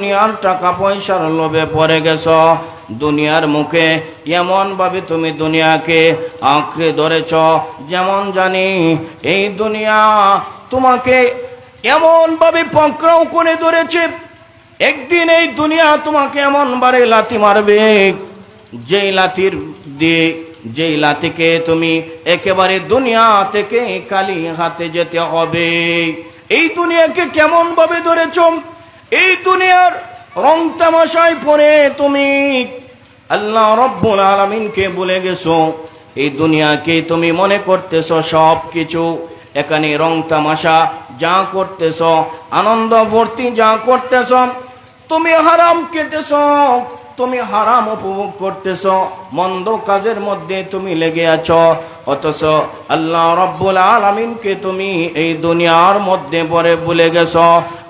দুনিয়ার টাকা পয়সার লোভে পড়ে গেছ। দুনিয়ার মুখে এমন ভাবে তুমি দুনিয়াকে আঁকড়ে ধরেছ, যেমন জানি এই দুনিয়া তোমাকে এমন ভাবে পক্রাও করে ধরেছে, একদিন এই দুনিয়া তোমাকে এমন বারে লাথি মারবে, যেই লাথির দিয়ে, যেই লাথিকে তুমি একেবারে দুনিয়া থেকে কালি হাতে যেতে হবে। এই দুনিয়াকে কেমন ভাবে ধরেছ? এই দুনিয়ার রং তামাশায় পরে তুমি। আল্লাহ রব্বুল আলমিনকে বলে গেছো, এই দুনিয়াকে তুমি মনে করতেছ সব কিছু এখানে রং তামাশা যা করতেছ, আনন্দ ভর্তি যা করতেছ, তুমি হারাম কেটেছ তুমি হারাম উপভোগ করতেছ, মন্দ কাজের মধ্যে তুমি লেগে আছো। অথচ আল্লাহ রব্বুল আলমিনকে তুমি এই দুনিয়ার মধ্যে পরে ভুলে গেছ।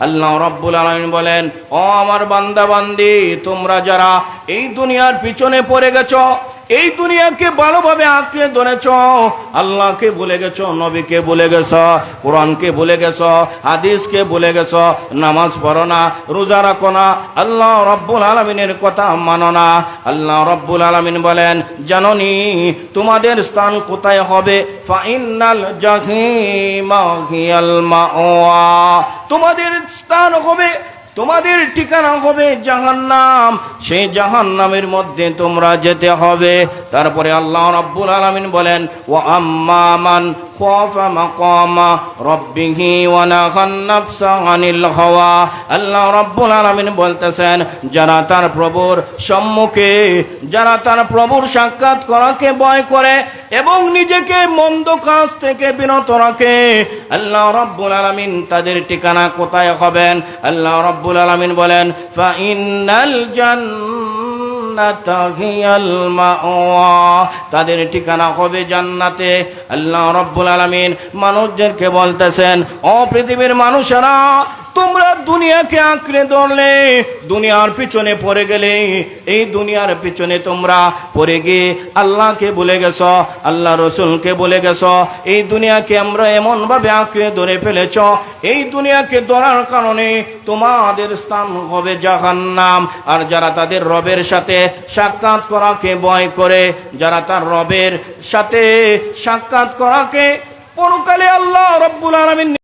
আল্লাহ রব্বুল আলমিন বলেন, ও আমার বান্দা বান্দি তোমরা যারা এই দুনিয়ার পিছনে পড়ে গেছ এই দুনিয়াকে ভালোভাবে আঁকড়ে ধরেছ। আল্লাহকে বলে গেছ, নবীকে বলে গেছ, কোরআনকে বলে গেছ, হাদিসকে বলে গেছ, নামাজ পড়ো না, রোজা রাখো না। আল্লাহ রব্বুল আলমিনের কথা মানো না। আল্লাহ রব্বুল আলমিন বলেন, জাননি তোমাদের স্থান কোথায় হবে? ফাইনাল জাহিমা তোমাদের স্থান হবে তোমাদের ঠিকানা হবে জাহান্নাম। সেই জাহান্নামের মধ্যে তোমরা যেতে হবে। তারপরে আল্লাহ রাব্বুল আলামিন বলেন, ওয়া আম্মামান মাকামা রাব্বিহি ওয়া নাহান নাফসা আনিল হাওয়া আল্লাহ রাব্বুল আলামিন বলতেছেন, যারা তার প্রভুর সম্মুখে, যারা তার প্রভুর সাক্ষাৎ করাকে ভয় করে এবং নিজেকে মন্দ কাজ থেকে বিরত রাখে, আল্লাহ রাব্বুল আলামিন তাদের ঠিকানা কোথায় হবেন? আল্লাহ রাব্বুল আলামিন বলেন, ফা ইন্নাল তাদের ঠিকানা হবে জান্নাতে। আল্লাহ রব্বুল আলামিন মানুষদেরকে বলতেছেন ও পৃথিবীর মানুষেরা তোমরা দুনিয়াকে আঁকড়ে ধরলে, দুনিয়ার পিছনে পড়ে গেলে, এই দুনিয়ার পিছনে তোমরা পড়ে গিয়ে আল্লাহকে বলে গেছ, আল্লাহ রসুলকে বলে গেছ, এই দুনিয়াকে আমরা এমনভাবে আঁকড়ে ধরে ফেলেছ, এই দুনিয়াকে ধরার কারণে তোমাদের স্থান হবে জাহান্নাম। আর যারা তাদের রবের সাথে সাক্ষাৎ করাকে ভয় করে, যারা তার রবের সাথে সাক্ষাৎ করাকে, পরকালে আল্লাহ রব্বুল আলমিন